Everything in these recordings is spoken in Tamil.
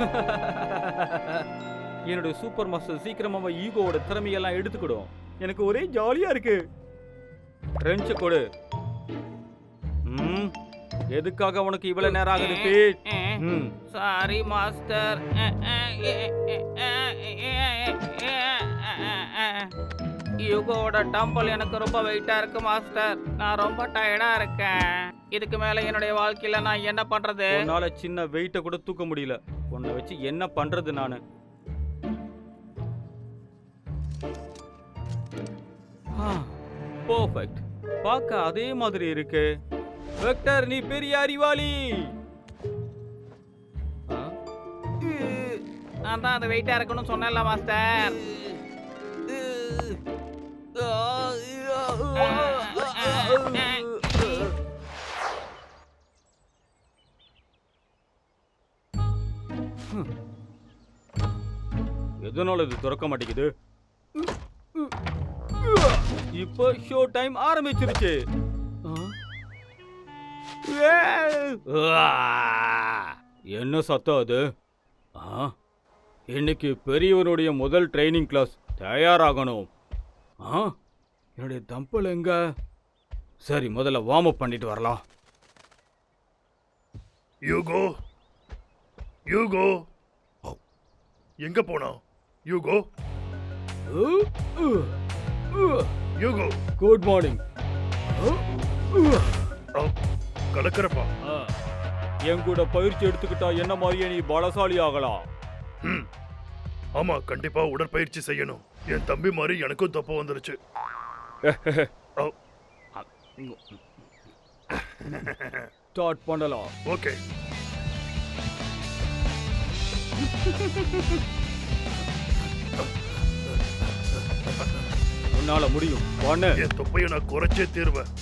என்னுடைய சூப்பர் மாஸ்டர் சீக்கிரமா அவன் ஈகோவோட திறமையெல்லாம் எடுத்துக்கிடும். எனக்கு ஒரே ஜாலியா இருக்கு. ரெஞ்ச கொடு. ம். எதுக்காக உனக்கு இவ்வளவு நேரம் ஆகுது பீட் சாரி மாஸ்டர் யுகோவோட டம்பல் எனக்கு ரொம்ப வெயிட்டா இருக்கு மாஸ்டர் நான் ரொம்ப டயர்டா இருக்கேன். இதுக்கு மேல என்னுடைய வாழ்க்கையில நான் என்ன பண்றது? உன்னால சின்ன வெயிட்ட கூட தூக்க முடியல. உன்னை வச்சு என்ன பண்றது நானு? பர்ஃபெக்ட் பார்க்க அதே மாதிரி இருக்கு. வெக்டர் நீ பெரிய அறிவாளி? நான் தான் அது வெயிட்டா இருக்கணும்னு சொன்னேன்ல மாஸ்டர் எதனால இது திறக்க மாட்டேங்குது? இப்போ ஷோ டைம் ஆரம்பிச்சிருச்சு. என்ன சத்தம் அது? ஆ? இன்னைக்கு பெரியவனுடைய முதல் ட்ரைனிங் கிளாஸ் தயாராகணும். ஆ? என்னுடைய தம்பல் எங்க? சரி முதல்ல வார்ம் அப் பண்ணிட்டு வரலாம். யூகோ யூகோ. எங்க போனா? யூகோ. யூகோ. குட் மார்னிங் கலக்கறப்பா என் கூட பயிற்சி எடுத்துக்கிட்டா என்ன மாதிரியே நீ பலசாலி ஆகலாம். ஆமா கண்டிப்பா உடற்பயிற்சி செய்யணும். என் தம்பி மாதிரி எனக்கும் தப்பு வந்துருச்சு. ஸ்டார்ட் பண்ணலாம் ஓகே உன்னால முடியும் பண்ணு என் தொப்பையை நான் குறைச்சே தீருவேன்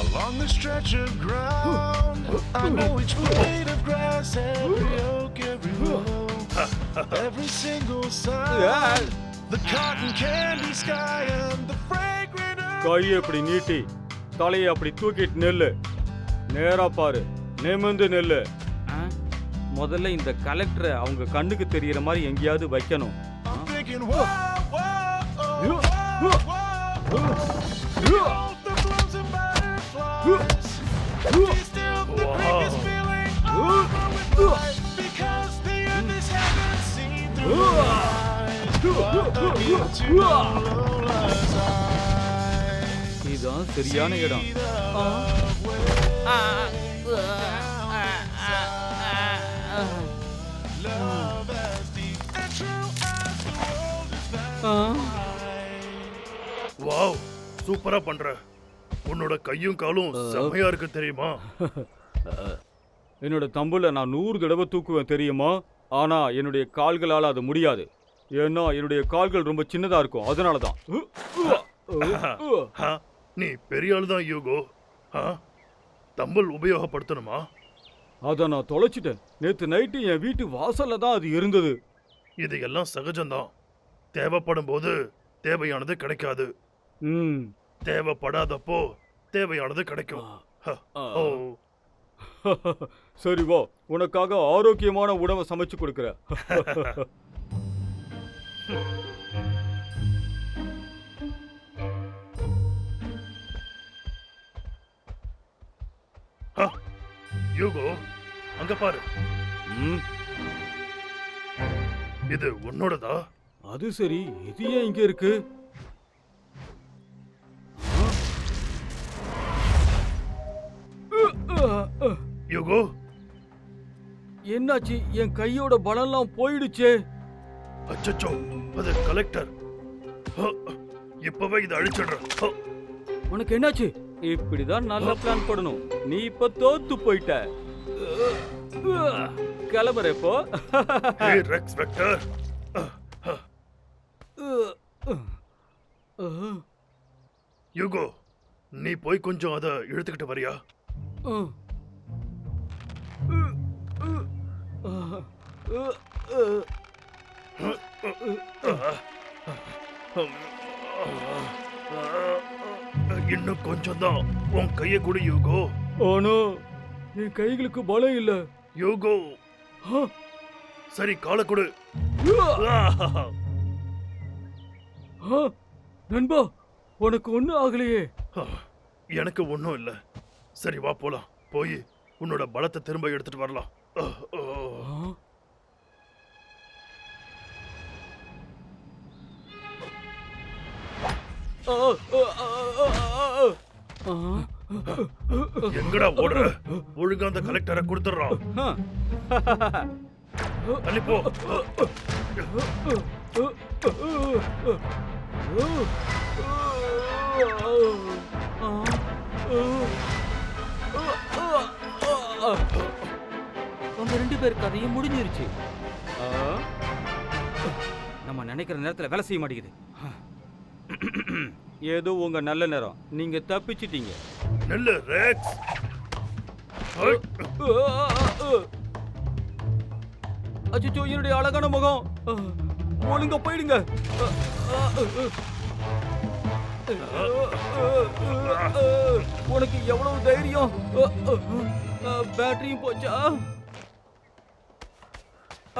Along the stretch of ground, I know each blade of grass, every oak, every willow, every single sound. The cotton candy sky and the fragrant earth. கையை இப்படி நீட்டி தலையை அப்படி தூக்கிட்டு நெல்லு. நேரா பாரு நிமிந்து நெல்லு. முதல்ல இந்த கலெக்டரை அவங்க கண்ணுக்கு தெரியற மாதிரி எங்கேயாவது வைக்கணும். ஆ? Is vast. ஆ? வாவ் சூப்பரா பண்ற. உன்னோட கையும் காலும் செமையா இருக்கு தெரியுமா? என்னோட தம்புல நான் நூறு தடவை தூக்குவேன் தெரியுமா? ஆனா என்னுடைய கால்களால அது முடியாது. ஏன்னா என்னுடைய கால்கள் ரொம்ப சின்னதா இருக்கும். அதனால தான் ஆ, நீ பெரிய ஆளு தான் யூகோ. ஆ, தம்பல் உபயோகப்படுத்தணுமா? அதை நான் தொலைச்சிட்டேன். நேத்து நைட்டு என் வீட்டு வாசல்ல தான் அது இருந்தது. இது எல்லாம் சகஜம்தான். தேவைப்படும் போது தேவையானது கிடைக்காது. ம். தேவைப்படாதப்போ தேவையானது கிடைக்கும். ஹ, ஓ. சரி வா. உனக்காக ஆரோக்கியமான உணவை சமைச்சு கொடுக்குறேன். யூகோ அங்க பாரு. ம், இது உன்னோடதா? அது சரி இது ஏன் இங்க இருக்கு? யூகோ? என்னாச்சு? என் கையோட பலம்லாம் போயிடுச்சே. அச்சச்சோ அது கலெக்டர். ஹ, இப்பவே இதை அழிச்சிடுறேன். உனக்கு என்னாச்சு? இப்படிதான் நல்ல பிளான் பண்ணணும் நீ இப்ப தோத்து போயிட்ட. கிளம்புற இப்போ. ஹே ரெக்ஸ் வெக்டர் யூகோ நீ போய் கொஞ்சம் அதை இழுத்துக்கிட்டு வரியா? இன்னும் கொஞ்சம் தான் உன் கையை கொடு யூகோ. ஆனா என் கைகளுக்கு பலம் இல்ல. யூகோ. சரி காலை கொடு. நண்பா உனக்கு ஒன்றும் ஆகலையே. எனக்கு ஒன்றும் இல்லை. சரி வா போலாம். போய் உன்னோட பலத்தை திரும்ப எடுத்துட்டு வரலாம். எங்கடா ஓடுற ஒழுங்கா அந்த கலெக்டரை கொடுத்துறோம் ஆ. தள்ளி போ உங்க ரெண்டு பேர் கதையும் முடிஞ்சிருச்சு. நம்ம நினைக்கிற நேரத்துல வேலை செய்ய மாட்டேங்குது. ஏதோ உங்க நல்ல நேரம். நீங்க தப்பிச்சிட்டீங்க. நெல்லு ரேக்ஸ். அச்சோ என்னுடைய அழகான முகம். ஒழுங்க போயிடுங்க. உனக்கு எவ்வளவு தைரியம்? பேட்டரியும் போச்சா?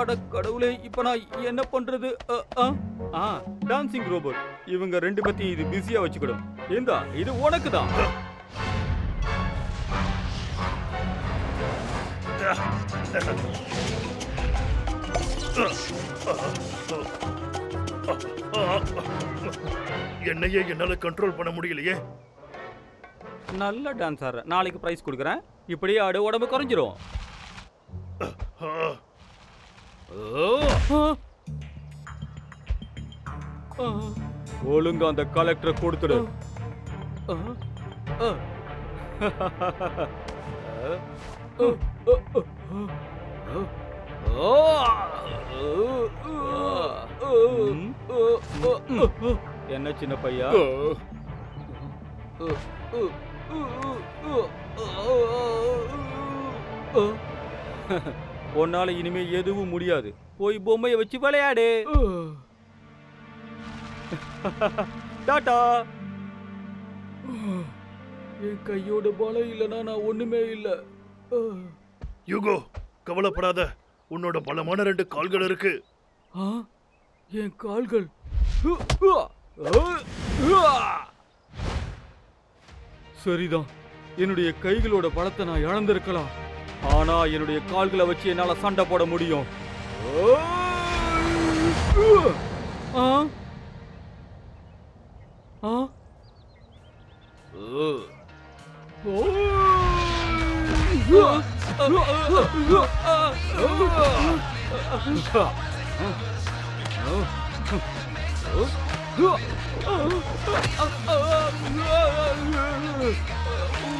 அட கடவுளே இப்ப நான் என்ன பண்றது? ஆ டான்சிங் ரோபோட் இவங்க ரெண்டு பத்தியும் இது பிஸியா வச்சுக்கிடும். இந்தா இது உனக்கு தான் என்னையே என்னால கண்ட்ரோல் பண்ண முடியலையே. நல்ல டான்ஸ் ஆடுற நாளைக்கு பிரைஸ் கொடுக்குறேன். இப்படியே ஆடு உடம்பு குறைஞ்சிரும். ஆ, ஒழுங்கா அந்த கலெக்டரை கொடுத்துடு. என்ன சின்ன பையா? உன்னால இனிமே எதுவும் முடியாது. போய் பொம்மையை வச்சு விளையாடு. டாடா. என் கையோட பலம் இல்லைன்னா நான் ஒண்ணுமே இல்லை. யூகோ கவலைப்படாத. உன்னோட பலமான ரெண்டு கால்கள் இருக்கு. ஆ? என் கால்கள். சரிதான். என்னுடைய கைகளோட பலத்தை நான் இழந்திருக்கலாம். ஆனா என்னுடைய கால்களை வச்சு என்னால சண்டை போட முடியும். ஆ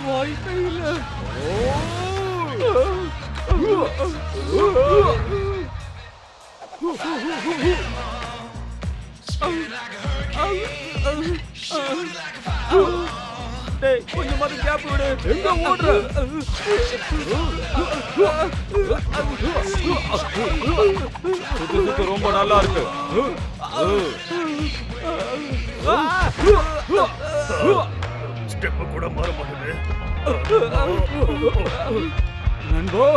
வாய்ப்பே இல்லை டேய் கொஞ்சமாவது கேப் விடு. எங்க ஓடுற? சுத்து ரொம்ப நல்லா இருக்கு. ஸ்டெப் கூட மாற மாட்டேது நண்பா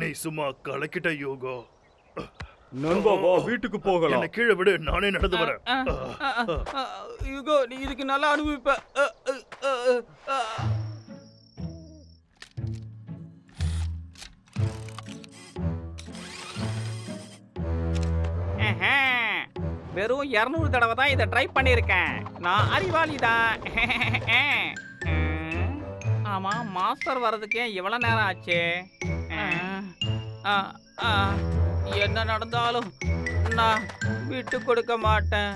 நீ சும்மா கலக்கிட்ட யோகோ. நண்பா வா வீட்டுக்கு போகலாம். என்ன கீழே விடு நானே நடந்து வரேன். யுகோ நீ இதுக்கு நல்லா அனுபவிப்ப. வெறும் இரநூறு தடவை தான் இதை ட்ரை பண்ணியிருக்கேன். நான் அறிவாளி தான். ஆமாம் மாஸ்டர் வர்றதுக்கே இவ்வளோ நேரம் ஆச்சு. ஆ, ஆ, என்ன நடந்தாலும் நான் விட்டு கொடுக்க மாட்டேன்.